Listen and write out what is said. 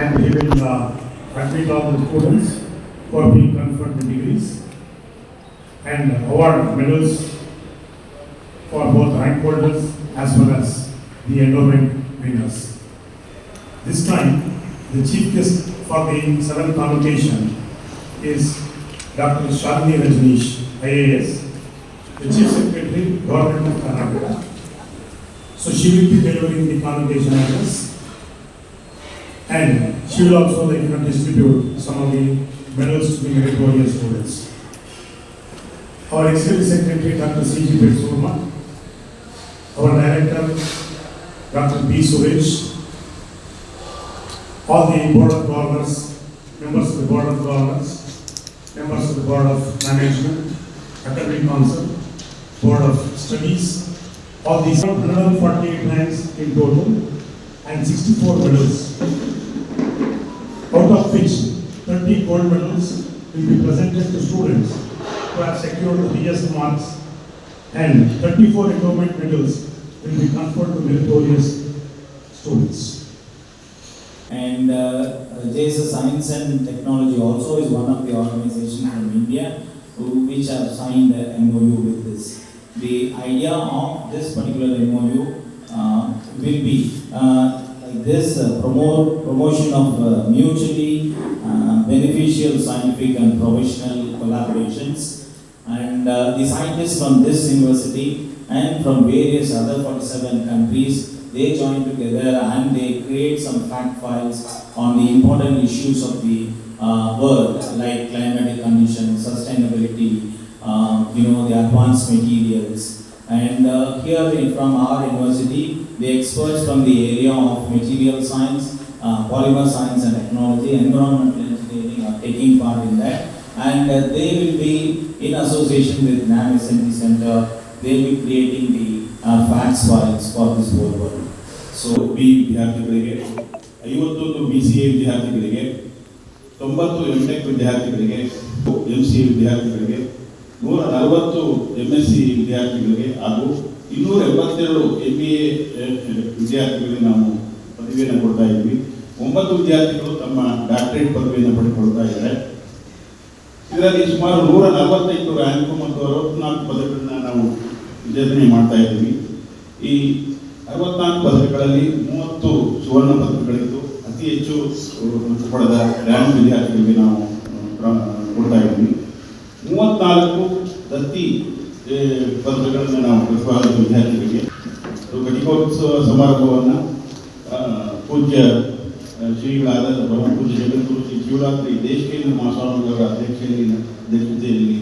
and he will admit all the students who are being conferred the degrees and award medals for both rank holders as well as the endowment winners. This time, the chief guest for the seventh convocation is Dr. Shalini Rajneesh, IAS, the Chief Secretary, Government of Karnataka. So she will be delivering the convocation address. And she will also like, you know, distribute some of the medals to the meritorious students. Our Executive Secretary, Dr. C.G. Petsurma, our Director, Dr. B. Suresh, all the Board of Governors, members of the Board of Governors, members of the Board of Management, Academic Council, Board of Studies, all these 148 ranks in total and 64 medals, out of which 30 gold medals will be presented to students who have secured highest marks and 34 endowment medals will be conferred to meritorious students. And uh, Science and Technology also is one of the organizations from India which have signed a MOU with this. The idea of this particular MOU uh, will be uh, this uh, promote promotion of uh, mutually uh, beneficial scientific and professional collaborations. And uh, the scientists from this university and from various other 47 countries they join together and they create some fact files on the important issues of the uh, world like climatic conditions, sustainability, uh, you know, the advanced materials. And uh, here from our university, the experts from the area of material science, uh, polymer science and technology, environmental taking part in that. And uh, they will be in association with NAM SMT Center, they will be creating the uh, facts files for this whole world. So B ವಿದ್ಯಾರ್ಥಿಗಳಿಗೆ ಐವತ್ತೊಂದು B C A ವಿದ್ಯಾರ್ಥಿಗಳಿಗೆ ತೊಂಬತ್ತು M tech ವಿದ್ಯಾರ್ಥಿಗಳಿಗೆ M C A ವಿದ್ಯಾರ್ಥಿಗಳಿಗೆ ನೂರ ನಲವತ್ತು M S C ವಿದ್ಯಾರ್ಥಿಗಳಿಗೆ ಹಾಗೂ ಇನ್ನೂರ ಎಂಬತ್ತೆರಡು ಎಂ ಬಿ ಎ ವಿದ್ಯಾರ್ಥಿಗಳಿಗೆ ನಾವು ಪದವಿಯನ್ನು ಕೊಡ್ತಾ ಇದ್ವಿ ಒಂಬತ್ತು ವಿದ್ಯಾರ್ಥಿಗಳು ತಮ್ಮ ಡಾಕ್ಟರೇಟ್ ಪದವಿಯನ್ನು ಪಡೆದುಕೊಳ್ತಾ ಇದ್ದಾರೆ. ಇದರಲ್ಲಿ ಸುಮಾರು ನೂರ ನಲವತ್ತೈದು ರ್ಯಾಂಕು ಮತ್ತು ಅರವತ್ನಾಲ್ಕು ಪದಗಳನ್ನು ನಾವು ವಿಚಾರಣೆ ಮಾಡ್ತಾ ಇದ್ದೀವಿ. ಈ ಅರವತ್ನಾಲ್ಕು ಪದಕಗಳಲ್ಲಿ ಮೂವತ್ತು ಸುವರ್ಣ ಪದಕಗಳಿದ್ದು ಅತಿ ಹೆಚ್ಚು ಪಡೆದ ರ್ಯಾಂಕ್ ವಿದ್ಯಾರ್ಥಿಗಳಿಗೆ ನಾವು ಕೊಡ್ತಾ ಇದ್ದೀವಿ. ಮೂವತ್ನಾಲ್ಕು ದತ್ತಿ ಪದಗಳನ್ನು ನಾವು ಪ್ರತಿಭಾದ ವಿದ್ಯಾರ್ಥಿಗಳಿಗೆ ಘಟಿಕೋತ್ಸವ ಸಮಾರಂಭವನ್ನು ಪೂಜ್ಯ ಶ್ರೀಗಳಾದ ಪರಮ ಪೂಜ್ಯ ಜಗದ್ಗುರು ಶ್ರೀ ಶಿವರಾತ್ರಿ ದೇಶಕೇಂದ್ರ ಮಹಾಸ್ವಾಮಿಯವರ ಅಧ್ಯಕ್ಷತೆಯಲ್ಲಿ ಅಧ್ಯಕ್ಷತೆಯಲ್ಲಿ